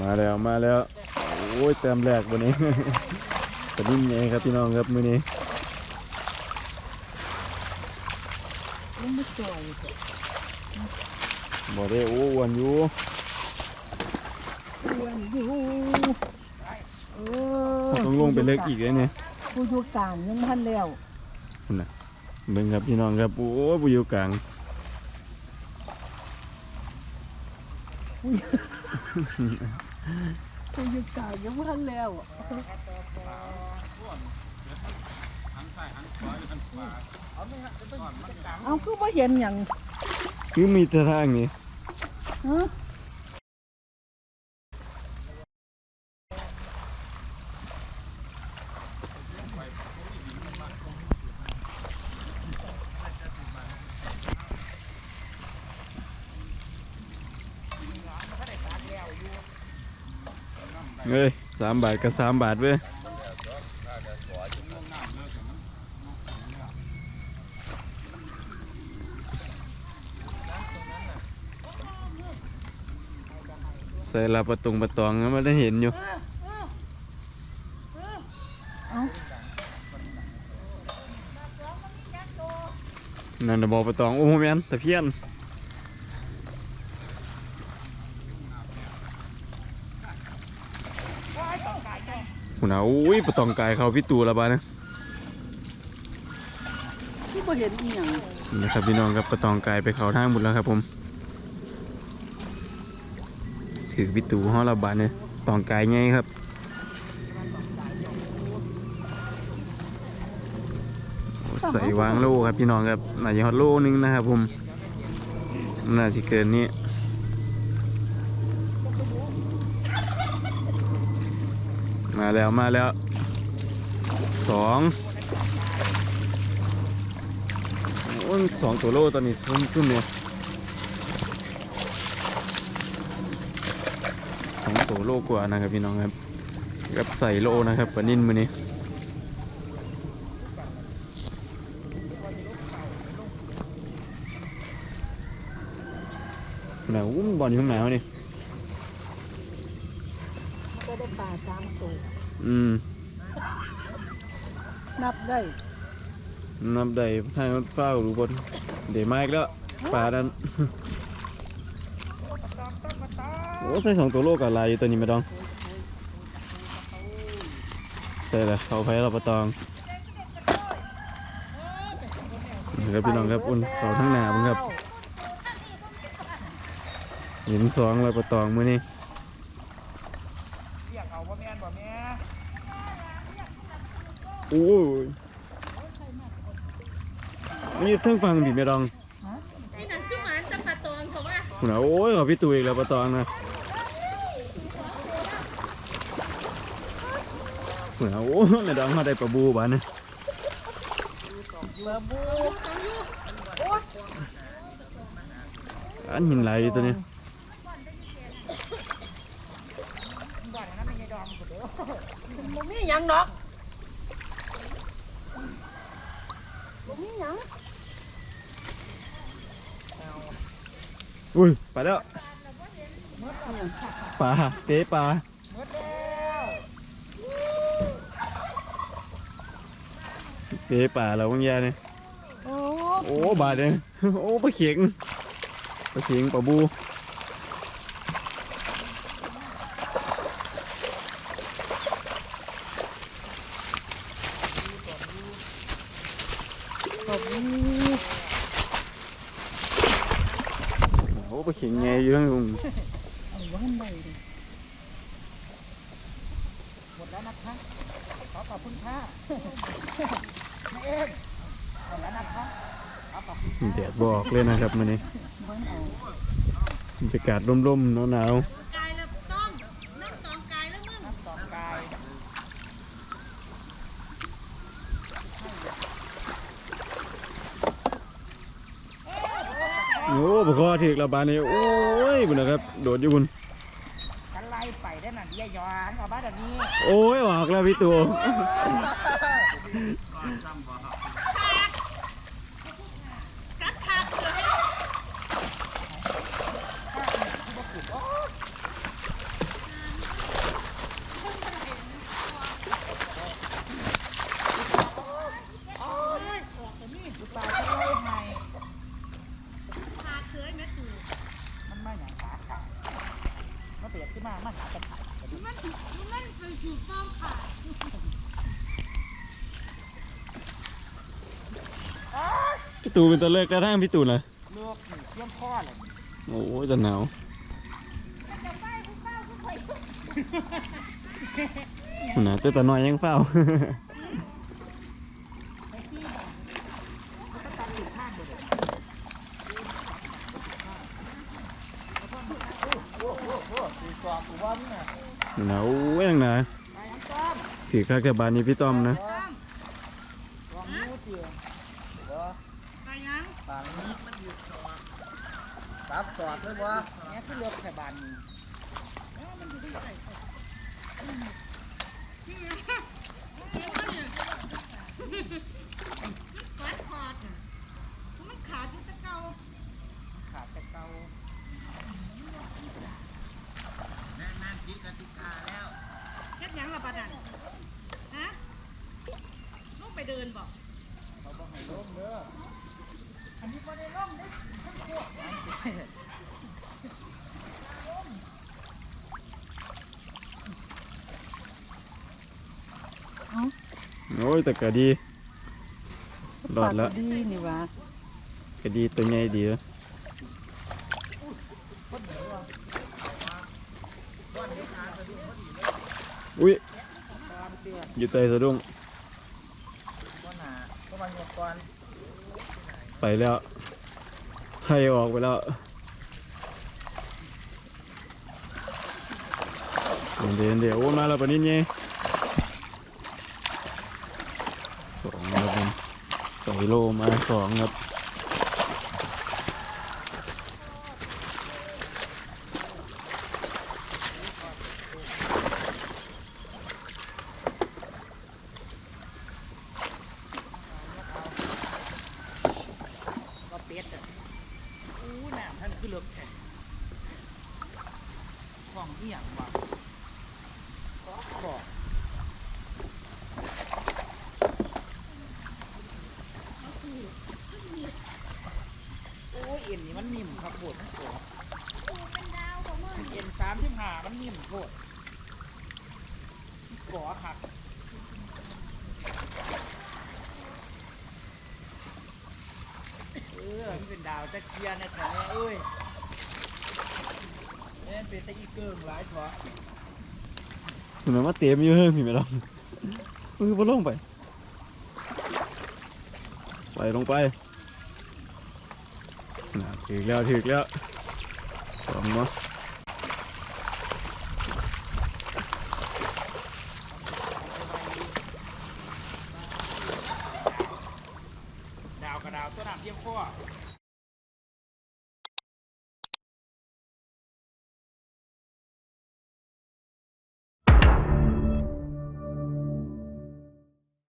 มาแล้วมาแล้ว โอ้ยแต้มแรกวันนี้แต่นิ่มไงครับพี่น้องครับมื้อนี้มันไม่สวยบ่ได้โอ้อ้วนอยู่อ้วนอยู่เออต้องลงไปเล็กอีกเลยเนี่ยผู้อยู่กลางยังพันแล้วคุณน่ะเบิ่งครับพี่น้องครับโอ้ยผู้อยู่กลาง ผู้อยู่กางยังพันแล้วเอาคือบ่เห็นอยังคือมีแต่ทางนี้ฮะ เฮ้ยสามบาทกับสามบาทเว้ยใส่ลาประตงประตองแล้วมันได้เห็นอยู่เอานั่นน่ะบอกประตองโอ้โหแม่นตะเพียน หุ่นเอาอุ้ยประตองกายเขาพี่ตูและบ้านะคือบ่เห็นอีหยังนี่นะครับพี่น้องครับประตองกายไปเขาทางหมดแล้วครับผม ถือพี่ตูห้อระบาดเนี่ยตองกายไงครับโอ้ใส่วางโลครับพี่น้องครับน่าจะฮอตโลนึงนะครับผมน่าจะเกินนี้ มาแล้วมาแล้วสองอ้ยสองตัวโลตอนนี้ซุ่มซุ่มเนี่ยสองตัวโลกว่านะครับพี่น้องครับกับใส่โลนะครับปลานิ่นมือนี้ไหนอุ้มนบอลอยู่ข้างไหนวะนี่ ก็ได้ปลา สามตัวอืม นับได้นับได้ทางรถเฝ้าหรือบนเดี๋ยวมาอีกแล้วปลาดันโอ้ใส่สองตัวโลกับลายอยู่ตัวนี้ไม่ต้องใส่ละเขาไผ่เราปะตองนี่ครับพี่น้องครับอุ่นเขาทั้งหนาบ้งครับเห็นสองเราปะตองมือนี้ โอ้ยนี่เพิ่งฟังดิไม่ต้องนี่นั่นคือหมันตะปะตองเขาว่าคุณเอาโอ้ยขอพี่ตุยอีกแล้วปะตองนะคุณเอาโอ้ยไม่ต้องมาได้ปลาบูบ้านนะอันหินไหลตัวนี้บ่มีหยังดอก มีหยังอุ้ยไปแล้วปลาเตะปลาเตะปลาเราบางอยางเนี่ยโอ้โอ้บาดเลยโอ้ปลาเข็งปลาเข็งปลาบู โอ้ปลาเข็งไงอยู่ทั้งลุงเอาว่าหันได้เลยหมดแล้วนะคะขอขอบคุณค่ะแม่เอ็มหมดแล้วนะคะขอขอบคุณแดดบอกเลยนะครับมันนี้เบิ่งเอาบรรยากาศร่มๆหนาวกายแล้วต้มน้ำตองกายแล้วมึง สองกาย ๆโอ้ปลาคอถึกระบาดนี่โอ้ยบุญนะครับ โดดอยู่บุญกันไล่ไปได้น่ะเดียยอนกับบ้านแบบนี้ โอ้ยออกแล้วพี่ตัว กัดขาดเลย มาหาตะไคร้ มันมันเคยถูกต้องค่ะ พี่ตู่เป็นตัวเลิกกระทั่งพี่ตู่นะเลือกหนึ่งเยี่ยมข้อเลยโอ้ยจะหนาวหุ่นนะแต่ตาน้อยยังเฝ้าโอ้โหตีสองกูว่ามึงน่ะหนาวเว้ยนะไปยังต้อมถือข้าแค่บานนี้พี่ต้อมนะ ต้องลองนิ้วเตียบ่ไปยังปากนี้มันอยู่สอดตับสอดเลยบ่เนี่ยคือเลือกแค่บานนี้ฟัดคอดน่ะมันขาดอยู่แตะเกา ขาดแต่เก่า เฮ็ดหยังล่ะบัดนั้นฮะลูกไปเดินบอก เราบ่ให้ล้มเด้อ อันนี้บ่ได้ล่มได้ โอ้ยแต่ก็ดีรอดแล้วดีนี่วะก็ดีตัวใหญ่ดีแล้วอุ้ยตามเตือนอยู่ใต้สะดุ้งบ่หนาก็มาเหยียบก่อนไปแล้ว ไข่ออกไปแล้วเดี๋ยวเดี๋ยวโอ้มาแล้วปะนิดไงสองครับสองกิโลมาสองครับ ก็เป็ดอะอู้น้ำท่านคือเลือกแข็งข อีหย่างว่าก็บอกโอ้ยเอ็นนี่มันนิ่มครับโบดมันโกรธเอ็นสามที่หามันนิ่มโบดก่อหักเออมันเป็นดาวตะเคียนนะแถวนี้เอ้ย เป็นตหลายตัมว่าเตรียมอยู่เฮ้ยพี่ไม่ลองมือบ่ลงไป ไปลงไปนะถือแล้วถือแล้วสองเนาดาวกระดาวตัวดับเยี่ยมขั้ว